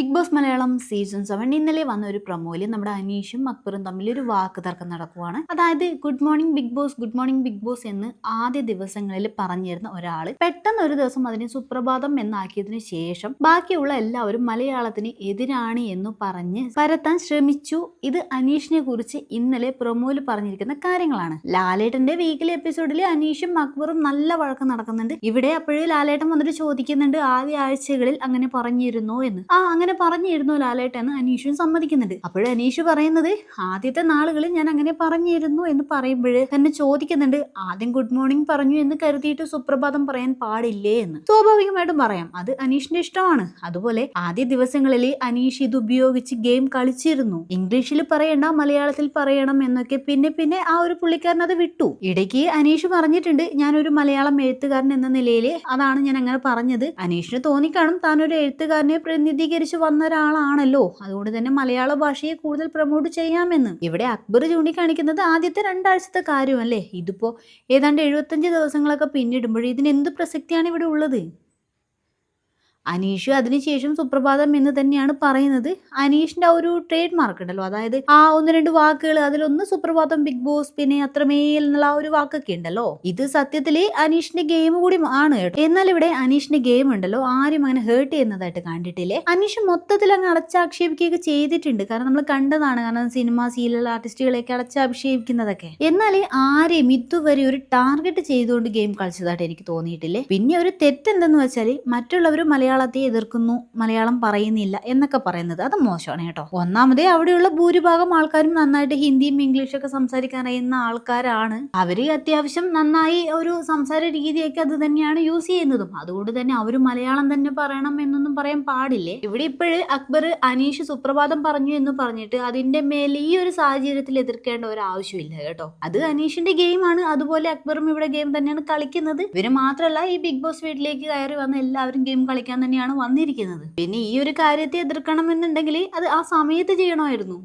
Bigg Boss Malayalam season seven ഇന്നലെ വന്ന ഒരു പ്രൊമോയിൽ നമ്മുടെ അനീഷും അക്ബറും തമ്മിൽ ഒരു വാക്ക് തർക്കം നടക്കുവാണ്. അതായത് good morning Bigg Boss good morning Bigg Boss എന്ന് ആദ്യ ദിവസങ്ങളിൽ പറഞ്ഞിരുന്ന ഒരാൾ പെട്ടെന്ന് ഒരു ദിവസം അതിനെ സുപ്രഭാതം എന്നാക്കിയതിനു ശേഷം ബാക്കിയുള്ള എല്ലാവരും മലയാളത്തിന് എതിരാണ് എന്ന് പറഞ്ഞ് പരത്താൻ ശ്രമിച്ചു. ഇത് അനീഷിനെ കുറിച്ച് ഇന്നലെ പ്രൊമോയിൽ പറഞ്ഞിരിക്കുന്ന കാര്യങ്ങളാണ്. ലാലേട്ടന്റെ വീക്കിലി എപ്പിസോഡിൽ അനീഷും അക്ബറും നല്ല വഴക്കം നടക്കുന്നുണ്ട്. ഇവിടെ അപ്പോഴേ ലാലേട്ടൻ വന്നിട്ട് ചോദിക്കുന്നുണ്ട് ആദ്യ ആഴ്ചകളിൽ അങ്ങനെ പറഞ്ഞിരുന്നോ? എന്ന്. ആ അങ്ങനെ പറഞ്ഞിരുന്നു ലാലേട്ടൻ അനീഷും സമ്മതിക്കുന്നുണ്ട്. അപ്പോഴും അനീഷ് പറയുന്നത് ആദ്യത്തെ നാളുകളിൽ ഞാൻ അങ്ങനെ പറഞ്ഞിരുന്നു എന്ന് പറയുമ്പോൾ തന്നെ ചോദിക്കുന്നുണ്ട് ആദ്യം ഗുഡ് മോർണിംഗ് പറഞ്ഞു എന്ന് കരുതിയിട്ട് സുപ്രഭാതം പറയാൻ പാടില്ലേ എന്ന്? സ്വാഭാവികമായിട്ടും പറയാം. അത് അനീഷിന്റെ ഇഷ്ടമാണ്. അതുപോലെ ആദ്യ ദിവസങ്ങളിൽ അനീഷ് ഇത് ഉപയോഗിച്ച് ഗെയിം കളിച്ചിരുന്നു. ഇംഗ്ലീഷിൽ പറയണ്ട മലയാളത്തിൽ പറയണം എന്നൊക്കെ പിന്നെ പിന്നെ ആ ഒരു പുള്ളിക്കാരൻ അത് വിട്ടു. ഇടയ്ക്ക് അനീഷ് പറഞ്ഞിട്ടുണ്ട് ഞാനൊരു മലയാളം എഴുത്തുകാരൻ എന്ന നിലയിൽ അതാണ് ഞാൻ അങ്ങനെ പറഞ്ഞത്. അനീഷിന് തോന്നിക്കാണും താൻ ഒരു എഴുത്തുകാരനെ പ്രതിനിധീകരിച്ച് വന്ന ഒരാളാണല്ലോ അതുകൊണ്ട് തന്നെ മലയാള ഭാഷയെ കൂടുതൽ പ്രൊമോട്ട് ചെയ്യാമെന്ന്. ഇവിടെ അക്ബർ ചൂണ്ടിക്കാണിക്കുന്നത് ആദ്യത്തെ രണ്ടാഴ്ചത്തെ കാര്യമല്ലേ? ഇതിപ്പോ ഏതാണ്ട് എഴുപത്തഞ്ച് ദിവസങ്ങളൊക്കെ പിന്നിടുമ്പോൾ ഇതിന് എന്ത് പ്രസക്തിയാണ് ഇവിടെ ഉള്ളത്? അനീഷ് അതിനുശേഷം സുപ്രഭാതം എന്ന് തന്നെയാണ് പറയുന്നത്. അനീഷിന്റെ ആ ഒരു ട്രേഡ് മാർക്ക് ഉണ്ടല്ലോ. അതായത് ആ ഒന്ന് രണ്ട് വാക്കുകൾ അതിലൊന്ന് സുപ്രഭാതം ബിഗ് ബോസ് പിന്നെ അത്രമേൽ എന്നുള്ള ആ ഒരു വാക്കൊക്കെ ഉണ്ടല്ലോ. ഇത് സത്യത്തിൽ അനീഷിന്റെ ഗെയിം കൂടി ആണ് കേട്ടോ. എന്നാൽ ഇവിടെ അനീഷിന്റെ ഗെയിം ഉണ്ടല്ലോ. ആരും അങ്ങനെ ഹേർട്ട് ചെയ്യുന്നതായിട്ട് കണ്ടിട്ടില്ലേ. അനീഷ് മൊത്തത്തിൽ അങ്ങ് അടച്ചാക്ഷേപിക്കുകയൊക്കെ ചെയ്തിട്ടുണ്ട്. കാരണം നമ്മൾ കണ്ടതാണ്. കാരണം സിനിമ സീരിയൽ ആർട്ടിസ്റ്റുകളെയൊക്കെ അടച്ചാക്ഷേപിക്കുന്നതൊക്കെ എന്നാൽ ആരെയും ഇതുവരെ ഒരു ടാർഗറ്റ് ചെയ്തുകൊണ്ട് ഗെയിം കളിച്ചതായിട്ട് എനിക്ക് തോന്നിയിട്ടില്ലേ. പിന്നെ ഒരു തെറ്റെന്തെന്ന് വെച്ചാൽ മറ്റുള്ളവർ മലയാളത്തെ എതിർക്കുന്നു മലയാളം പറയുന്നില്ല എന്നൊക്കെ പറയുന്നത് അത് മോശമാണ് കേട്ടോ. ഒന്നാമതേ അവിടെയുള്ള ഭൂരിഭാഗം ആൾക്കാരും നന്നായിട്ട് ഹിന്ദിയും ഇംഗ്ലീഷും ഒക്കെ സംസാരിക്കാൻ അറിയുന്ന ആൾക്കാരാണ്. അവർ അത്യാവശ്യം നന്നായി ഒരു സംസാര രീതിയൊക്കെ അത് തന്നെയാണ് യൂസ് ചെയ്യുന്നതും. അതുകൊണ്ട് തന്നെ അവർ മലയാളം തന്നെ പറയണം എന്നൊന്നും പറയാൻ പാടില്ലേ? ഇവിടെ ഇപ്പോഴ് അക്ബർ അനീഷ് സുപ്രഭാതം പറഞ്ഞു എന്ന് പറഞ്ഞിട്ട് അതിന്റെ മേലെ ഈ ഒരു സാഹചര്യത്തിൽ എതിർക്കേണ്ട ഒരു ആവശ്യമില്ല കേട്ടോ. അത് അനീഷിന്റെ ഗെയിമാണ് അതുപോലെ അക്ബറും ഇവിടെ ഗെയിം തന്നെയാണ് കളിക്കുന്നത്. ഇവർ മാത്രമല്ല ഈ ബിഗ് ബോസ് വീട്ടിലേക്ക് കയറി വന്ന എല്ലാവരും ഗെയിം കളിക്കാൻ തന്നെയാണ് വന്നിരിക്കുന്നത്. പിന്നെ ഈ ഒരു കാര്യത്തെ എതിർക്കണമെന്നുണ്ടെങ്കിൽ അത് ആ സമയത്ത് ചെയ്യണമായിരുന്നു.